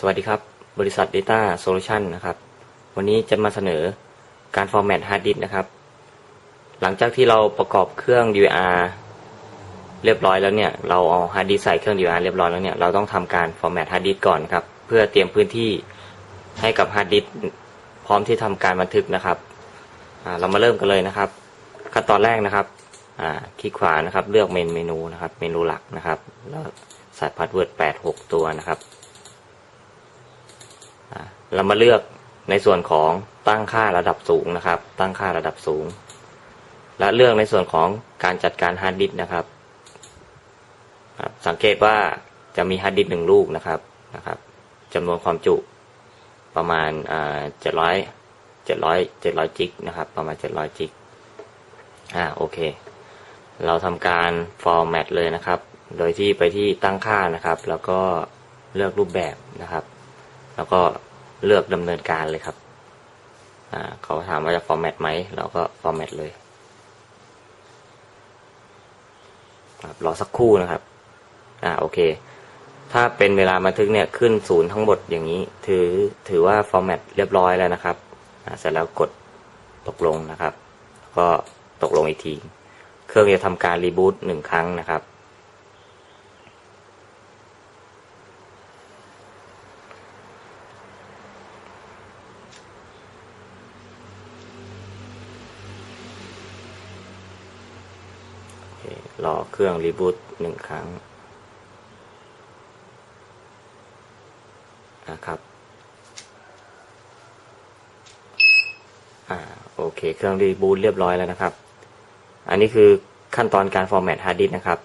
สวัสดีครับ บริษัท Data Solution นะครับ วันนี้จะมาเสนอการฟอร์แมตฮาร์ดดิสนะครับ หลังจากที่เราประกอบเครื่อง DVR เรียบร้อยแล้วเนี่ย เราเอาฮาร์ดดิสใส่เครื่อง DVR เรียบร้อยแล้วเนี่ย เราต้องทำการฟอร์แมตฮาร์ดดิสก่อนครับ เพื่อเตรียมพื้นที่ให้กับฮาร์ดดิสพร้อมที่ทำการบันทึกนะครับ เรามาเริ่มกันเลยนะครับ ขั้นตอนแรกนะครับคลิกขวานะครับ เลือกเมนเมนูนะครับ เมนูหลักนะครับ แล้วใส่พาสเวิร์ดแปดหกตัวนะครับ เรามาเลือกในส่วนของตั้งค่าระดับสูงนะครับ ตั้งค่าระดับสูง และเลือกในส่วนของการจัดการฮาร์ดดิสก์นะครับ สังเกตว่าจะมีฮาร์ดดิสก์หนึ่งลูกนะครับนะครับจำนวนความจุประมาณเจ็ดร้อยเจ็ดร้อยเจ็ดร้อยจิกนะครับ ประมาณเจ็ดร้อยจิกอ่าโอเค เราทำการฟอร์แมตเลยนะครับ โดยที่ไปที่ตั้งค่านะครับ แล้วก็เลือกรูปแบบนะครับ แล้วก็ เลือกดำเนินการเลยครับเขาถามว่าจะฟอร์แมตไหม เราก็ฟอร์แมตเลยครับรอสักครู่นะครับ อ่า โอเค ถ้าเป็นเวลาบันทึกเนี่ยขึ้นศูนย์ทั้งหมดอย่างนี้ ถือถือว่าฟอร์แมตเรียบร้อยแล้วนะครับ อ่า เสร็จแล้วกดตกลงนะครับ ก็ตกลงอีกที เครื่องจะทำการรีบูตหนึ่งครั้งนะครับ รอเครื่องรีบูตหนึ่งครั้งนะครับอ่าโอเค เครื่องรีบูตเรียบร้อยแล้วนะครับ อันนี้คือขั้นตอนการฟอร์แมตฮาร์ดดิสก์นะครับ